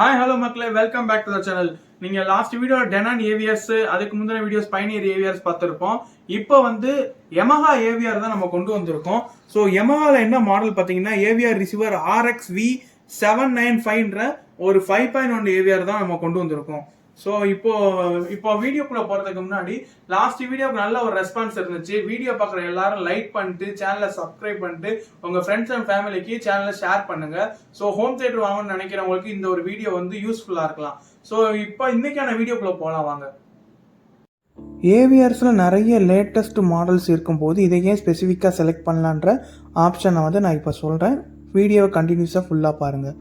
Hi hello மக்களே. Welcome back to the channel நீங்க last video Denon AVRs அதுக்கு முந்தின வீடியோஸ் பைனியர் ஏவியர்ஸ் பார்த்துருப்போம். இப்போ வந்து எமஹா ஏவிஆர் தான் நம்ம கொண்டு வந்திருக்கோம். ஸோ எமஹாவில் என்ன மாடல் பார்த்தீங்கன்னா AVR receiver RX V seven nine ஃபைவ்ன்ற ஒரு ஃபைவ் பாயிண்ட் ஒன் ஏவிஆர் தான் நம்ம கொண்டு வந்திருக்கோம். ஸோ இப்போ இப்போ வீடியோக்குள்ள போறதுக்கு முன்னாடி லாஸ்ட் வீடியோக்கு நல்ல ஒரு ரெஸ்பான்ஸ் இருந்துச்சு. வீடியோ பார்க்குற எல்லாரும் லைக் பண்ணிட்டு சேனலை சப்ஸ்கிரைப் பண்ணிட்டு உங்க ஃப்ரெண்ட்ஸ் அண்ட் ஃபேமிலிக்கு சேனலை ஷேர் பண்ணுங்க. ஸோ ஹோம் தேட்டர் வாங்கணும்னு நினைக்கிறவங்களுக்கு இந்த ஒரு வீடியோ வந்து யூஸ்ஃபுல்லாக இருக்கலாம். ஸோ இப்போ இன்னைக்கான வீடியோக்குள்ள போகலாம் வாங்க. ஏவிஆர்ஸில் நிறைய லேட்டஸ்ட் மாடல்ஸ் இருக்கும்போது இதை ஏன் ஸ்பெசிஃபிக்காக செலக்ட் பண்ணலான்ற ஆப்ஷனை வந்து நான் இப்போ சொல்கிறேன் வீடியோவை கண்டினியூஸாக ஃபுல்லாக பாருங்கள்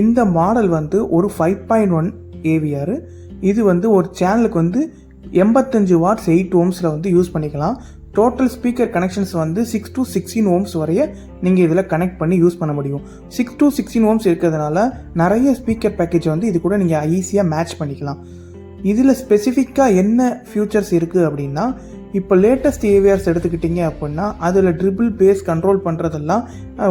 இந்த மாடல் வந்து ஒரு ஃபைவ் பாயிண்ட் ஒன் ஏவிஆர் இது வந்து ஒரு சேனலுக்கு வந்து எண்பத்தஞ்சு வாட்ஸ் எயிட் ஓம்ஸில் வந்து யூஸ் பண்ணிக்கலாம். டோட்டல் ஸ்பீக்கர் கனெக்ஷன்ஸ் வந்து சிக்ஸ் டு சிக்ஸ்டீன் ஓம்ஸ் வரைய நீங்கள் இதில் கனெக்ட் பண்ணி யூஸ் பண்ண முடியும். சிக்ஸ் டு சிக்ஸ்டீன் ஓம்ஸ் இருக்கிறதுனால நிறைய ஸ்பீக்கர் பேக்கேஜ் வந்து இது கூட நீங்கள் ஈஸியாக மேட்ச் பண்ணிக்கலாம். இதில் ஸ்பெசிஃபிக்காக என்ன ஃபியூச்சர்ஸ் இருக்குது அப்படின்னா இப்போ லேட்டஸ்ட் ஏவிஆர்ஸ் எடுத்துக்கிட்டிங்க அப்படின்னா அதில் ட்ரிபிள் பேஸ் கண்ட்ரோல் பண்ணுறதெல்லாம்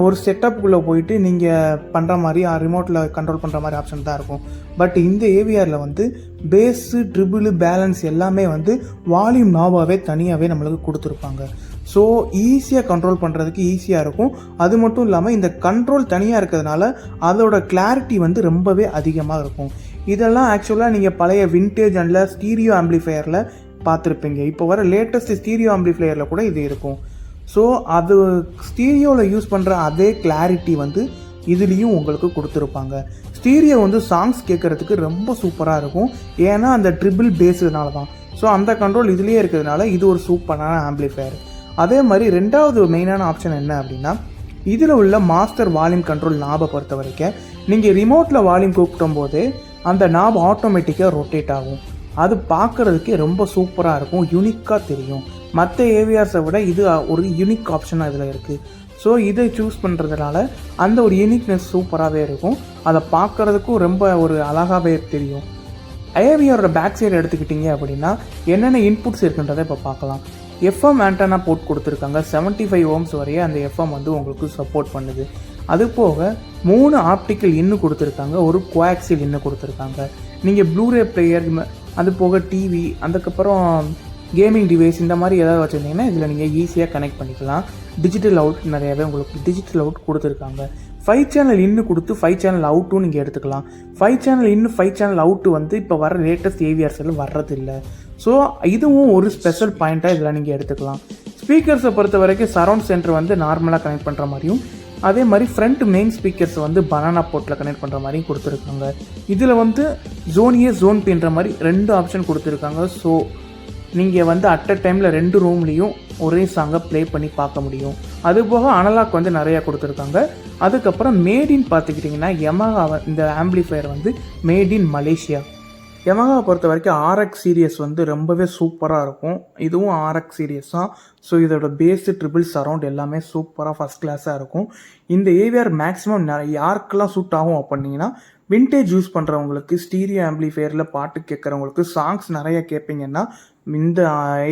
ஒரு செட்டப்புக்குள்ளே போயிட்டு நீங்கள் பண்ணுற மாதிரி ரிமோட்டில் கண்ட்ரோல் பண்ணுற மாதிரி ஆப்ஷன் தான் இருக்கும். பட் இந்த ஏவிஆரில் வந்து பேஸு ட்ரிபிள் பேலன்ஸ் எல்லாமே வந்து வால்யூம் நாவாகவே தனியாகவே நம்மளுக்கு கொடுத்துருப்பாங்க. ஸோ ஈஸியாக கண்ட்ரோல் பண்ணுறதுக்கு ஈஸியாக இருக்கும். அது மட்டும் இல்லாமல் இந்த கண்ட்ரோல் தனியாக இருக்கிறதுனால அதோட கிளாரிட்டி வந்து ரொம்பவே அதிகமாக இருக்கும். இதெல்லாம் ஆக்சுவலாக நீங்கள் பழைய விண்டேஜ் அண்டில் ஸ்டீரியோ ஆம்பிளிஃபையரில் பார்த்துருப்பீங்க. இப்போ வர லேட்டஸ்ட் ஸ்டீரியோ ஆம்பிளிஃபையரில் கூட இது இருக்கும். ஸோ அது ஸ்டீரியோவில் யூஸ் பண்ணுற அதே கிளாரிட்டி வந்து இதுலேயும் உங்களுக்கு கொடுத்துருப்பாங்க. ஸ்டீரியோ வந்து சாங்ஸ் கேட்குறதுக்கு ரொம்ப சூப்பராக இருக்கும். ஏன்னா அந்த ட்ரிபிள் பேஸுனால தான். ஸோ அந்த கண்ட்ரோல் இதுலேயே இருக்கிறதுனால இது ஒரு சூப்பரான ஆம்பிளிஃபையர் அதே மாதிரி ரெண்டாவது மெயினான ஆப்ஷன் என்ன அப்படின்னா இதில் உள்ள மாஸ்டர் வால்யூம் கண்ட்ரோல் நாபை பொறுத்த வரைக்கும் நீங்கள் ரிமோட்டில் வால்யூம் கூப்பிடும் போது அந்த நாப் ஆட்டோமேட்டிக்காக ரொட்டேட் ஆகும். அது பார்க்குறதுக்கே ரொம்ப சூப்பராக இருக்கும் யூனிக்காக தெரியும். மற்ற ஏவிஆர்ஸை விட இது ஒரு யூனிக் ஆப்ஷனாக இதில் இருக்குது ஸோ இதை சூஸ் பண்ணுறதுனால அந்த ஒரு யூனிக்னஸ் சூப்பராகவே இருக்கும். அதை பார்க்குறதுக்கும் ரொம்ப ஒரு அழகாகவே தெரியும். ஏவிஆரோட பேக் சைடு எடுத்துக்கிட்டிங்க அப்படின்னா என்னென்ன இன்புட்ஸ் இருக்குன்றதை இப்போ பார்க்கலாம். எஃப்எம் ஆண்டனா போட் கொடுத்துருக்காங்க. 75 ஃபைவ் ஓம்ஸ் வரைய அந்த எஃப்எம் வந்து உங்களுக்கு சப்போர்ட் பண்ணுது. அது போக மூணு ஆப்டிக்கல் இன்னும் கொடுத்துருக்காங்க. ஒரு கோஆக்சில் இன்னும் கொடுத்துருக்காங்க. நீங்கள் ப்ளூரே பிளேயர் அது போக டிவி அதுக்கப்புறம் கேமிங் டிவைஸ் இந்த மாதிரி ஏதாவது வச்சுருந்தீங்கன்னா இதில் நீங்கள் ஈஸியாக கனெக்ட் பண்ணிக்கலாம். டிஜிட்டல் அவுட் நிறையாவே உங்களுக்கு டிஜிட்டல் அவுட் கொடுத்துருக்காங்க. ஃபைவ் சேனல் இன்னும் கொடுத்து ஃபைவ் சேனல் அவுட்டும் நீங்கள் எடுத்துக்கலாம். ஃபைவ் சேனல் இன்னும் ஃபைவ் சேனல் அவுட்டு வந்து இப்போ வர லேட்டஸ்ட் ஏவிஆர்ஸில் வர்றதில்லை. ஸோ இதுவும் ஒரு ஸ்பெஷல் பாயிண்ட்டாக இதில் நீங்கள் எடுத்துக்கலாம். ஸ்பீக்கர்ஸை பொறுத்த வரைக்கும் சரௌண்ட் சென்டர் வந்து நார்மலாக கனெக்ட் பண்ணுற மாதிரியும் அதே மாதிரி ஃப்ரண்ட் மெயின் ஸ்பீக்கர்ஸ் வந்து பனானா போர்ட்டில் கனெக்ட் பண்ணுற மாதிரியும் கொடுத்துருக்காங்க. இதில் வந்து ஜோன் ஏ ஜோன் பின்ற மாதிரி ரெண்டு ஆப்ஷன் கொடுத்துருக்காங்க. ஸோ நீங்கள் வந்து அட் அ டைமில் ரெண்டு ரூம்லேயும் ஒரே சாங்கை ப்ளே பண்ணி பார்க்க முடியும். அதுபோக அனலாக் வந்து நிறையா கொடுத்துருக்காங்க. அதுக்கப்புறம் மேட் இன் பார்த்துக்கிட்டிங்கன்னா யமஹா இந்த ஆம்பிளிஃபையர் வந்து மேட் இன் மலேசியா Yamaha பொறுத்த வரைக்கும் ஆர்எக்ஸ் சீரியஸ் வந்து ரொம்பவே சூப்பராக இருக்கும். இதுவும் ஆர்எக்ஸ் சீரியஸ் தான். ஸோ இதோட பேஸு ட்ரிபிள் சரௌண்ட் எல்லாமே சூப்பராக ஃபஸ்ட் கிளாஸாக இருக்கும். இந்த ஏவிஆர் மேக்ஸிமம் யாருக்கெல்லாம் சூட் ஆகும் அப்படின்னீங்கன்னா வின்டேஜ் யூஸ் பண்ணுறவங்களுக்கு ஸ்டீரியோ ஆம்பிளிஃபையரில் பாட்டு கேட்குறவங்களுக்கு சாங்ஸ் நிறைய கேட்பீங்கன்னா இந்த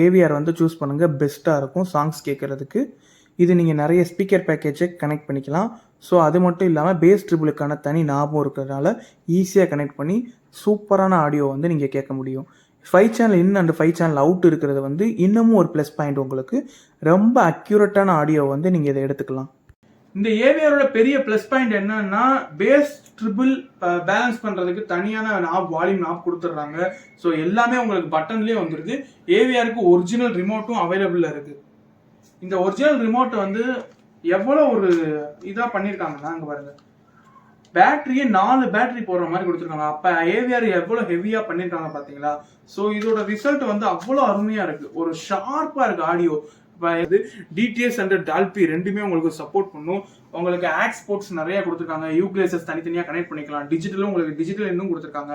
ஏவிஆர் வந்து சூஸ் பண்ணுங்கள் பெஸ்ட்டாக இருக்கும் சாங்ஸ் கேட்குறதுக்கு. இது நீங்கள் நிறைய ஸ்பீக்கர் பேக்கேஜை கனெக்ட் பண்ணிக்கலாம். ஸோ அது மட்டும் இல்லாமல் பேஸ் ட்ரிபிளுக்கான தனி ஞாபகம் இருக்கிறதுனால ஈஸியாக கனெக்ட் பண்ணி சூப்பரான ஆடியோ வந்து நீங்கள் கேட்க முடியும். Five channel in and five channel out இருக்கிறது வந்து இன்னமும் ஒரு ப்ளஸ் பாயிண்ட் உங்களுக்கு. ரொம்ப அக்யூரேட்டான ஆடியோ வந்து நீங்கள் இதை எடுத்துக்கலாம். இந்த ஏவிஆரோட பெரிய ப்ளஸ் பாயிண்ட் என்னன்னா பேஸ் ட்ரிபிள் பேலன்ஸ் பண்ணுறதுக்கு தனியான நாப் வால்யூம் நாப் கொடுத்துட்றாங்க. ஸோ எல்லாமே உங்களுக்கு பட்டன்லேயே வந்துடுது ஏவிஆருக்கு ஒரிஜினல் ரிமோட்டும் அவைலபிளாக இருக்குது இந்த ஒரிஜினல் ரிமோட் வந்து எவ்வளோ ஒரு இதாக பண்ணியிருக்காங்கன்னா அங்கே பாருங்க. பேட்டரியே நாலு பேட்டரி போடுற மாதிரி கொடுத்துருக்காங்க. அப்போ ஏவிஆர் எவ்வளோ ஹெவியாக பண்ணியிருக்காங்க பார்த்தீங்களா ஸோ இதோட ரிசல்ட் வந்து அவ்வளோ அருமையாக இருக்கு. ஒரு ஷார்ப்பாக இருக்கு ஆடியோ இது டிடிஎஸ் அண்ட் டால்பி ரெண்டுமே உங்களுக்கு சப்போர்ட் பண்ணும். உங்களுக்கு ஆக்ஸ் போர்ட்ஸ் நிறைய கொடுத்துருக்காங்க. யூக்லேசஸ் தனித்தனியாக கனெக்ட் பண்ணிக்கலாம். டிஜிட்டலும் உங்களுக்கு டிஜிட்டல் இன்னும் கொடுத்துருக்காங்க.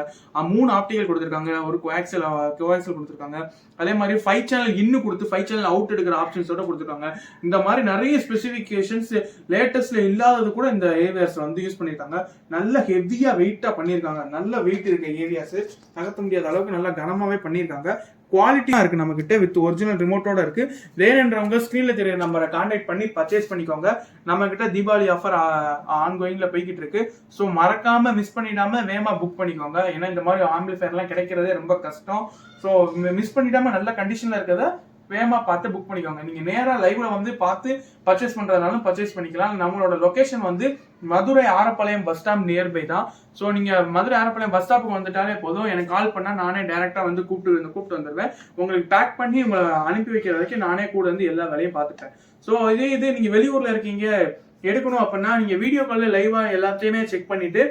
மூணு ஆப்டிகல் கொடுத்துருக்காங்க. ஒரு கோஆக்சல் கோஆக்சல் கொடுத்துருக்காங்க. அதே மாதிரி ஃபைவ் சேனல் இன்னும் கொடுத்து ஃபைவ் சேனல் அவுட் எடுக்கிற ஆப்ஷன்ஸோட கொடுத்துருக்காங்க. இந்த மாதிரி நிறைய ஸ்பெசிஃபிகேஷன்ஸ் லேட்டஸ்ட்ல இல்லாதது கூட இந்த ஏவியாஸ் வந்து யூஸ் பண்ணியிருக்காங்க. நல்ல ஹெவியாக வெயிட்டாக பண்ணியிருக்காங்க. நல்ல வெயிட் இருக்க ஏவியாஸ் நகர்த்த முடியாத அளவுக்கு நல்லா கனமாகவே பண்ணியிருக்காங்க. குவாலிட்டியாக இருக்குது நம்மக்கிட்ட வித் ஒரிஜினல் ரிமோட்டோட இருக்குது வேணுன்றவங்க ஸ்க்ரீனில் தெரிய நம்பரை காண்டாக்ட் பண்ணி பர்ச்சேஸ் பண்ணிக்கோங்க. நம்மக்கிட்ட தீபாவளி ஆஃபர் ஆன் போய்கிட்டு இருக்கு. ஸோ மறக்காமல் மிஸ் பண்ணிடாம வேகமாக புக் பண்ணிக்கோங்க. ஏன்னா இந்த மாதிரி ஆம்பிளிஃபயர்லாம் கிடைக்கிறதே ரொம்ப கஷ்டம். ஸோ மிஸ் பண்ணிடாம நல்ல கண்டிஷனில் இருக்கிறத வேகமா பார்த்து புக் பண்ணிக்கோங்க. நீங்க நேரா லைவ்ல வந்து பார்த்து பர்ச்சேஸ் பண்றதுனாலும் பர்ச்சேஸ் பண்ணிக்கலாம். நம்மளோட லொகேஷன் வந்து Madurai Arappalayam bus stop nearby தான். ஸோ நீங்க மதுரை ஆரப்பாளையம் பஸ் ஸ்டாப்புக்கு வந்துட்டாலே போதும். எனக்கு கால் பண்ணா நானே டேரெக்டாக வந்து கூப்பிட்டு வந்து கூப்பிட்டு வந்துடுவேன் உங்களுக்கு பேக் பண்ணி உங்களை அனுப்பி வைக்கிற வரைக்கும் நானே கூட வந்து எல்லா வேலையும் பார்த்துப்பேன். ஸோ இதே இது நீங்க வெளியூர்ல இருக்கீங்க எடுக்கணும் அப்படின்னா நீங்க வீடியோ காலில் லைவா எல்லாத்தையுமே செக் பண்ணிட்டு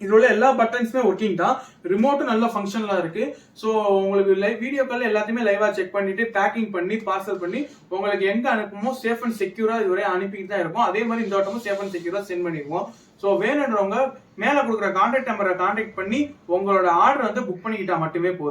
இதில் உள்ள எல்லா பட்டன்ஸுமே ஒர்க்கிங் தான். ரிமோட்டும் நல்ல ஃபங்க்ஷனலாக இருக்குது ஸோ உங்களுக்கு லைவ் வீடியோ கால் எல்லாத்தையுமே லைவாக செக் பண்ணிவிட்டு பேக்கிங் பண்ணி பார்சல் பண்ணி உங்களுக்கு எங்கே அனுப்புமோ சேஃப் அண்ட் செக்யூராக இதுவரை அனுப்பிட்டு தான் இருக்கும் அதே மாதிரி இந்த ஆட்டமும் சேஃப் அண்ட் செக்யூராக சென்ட் பண்ணிடுவோம். ஸோ வேணுன்றவங்க மேலே கொடுக்குற கான்டாக்ட் நம்பரை கான்டாக்ட் பண்ணி உங்களோட ஆர்டர் வந்து புக் பண்ணிக்கிட்டால் மட்டுமே போதும்.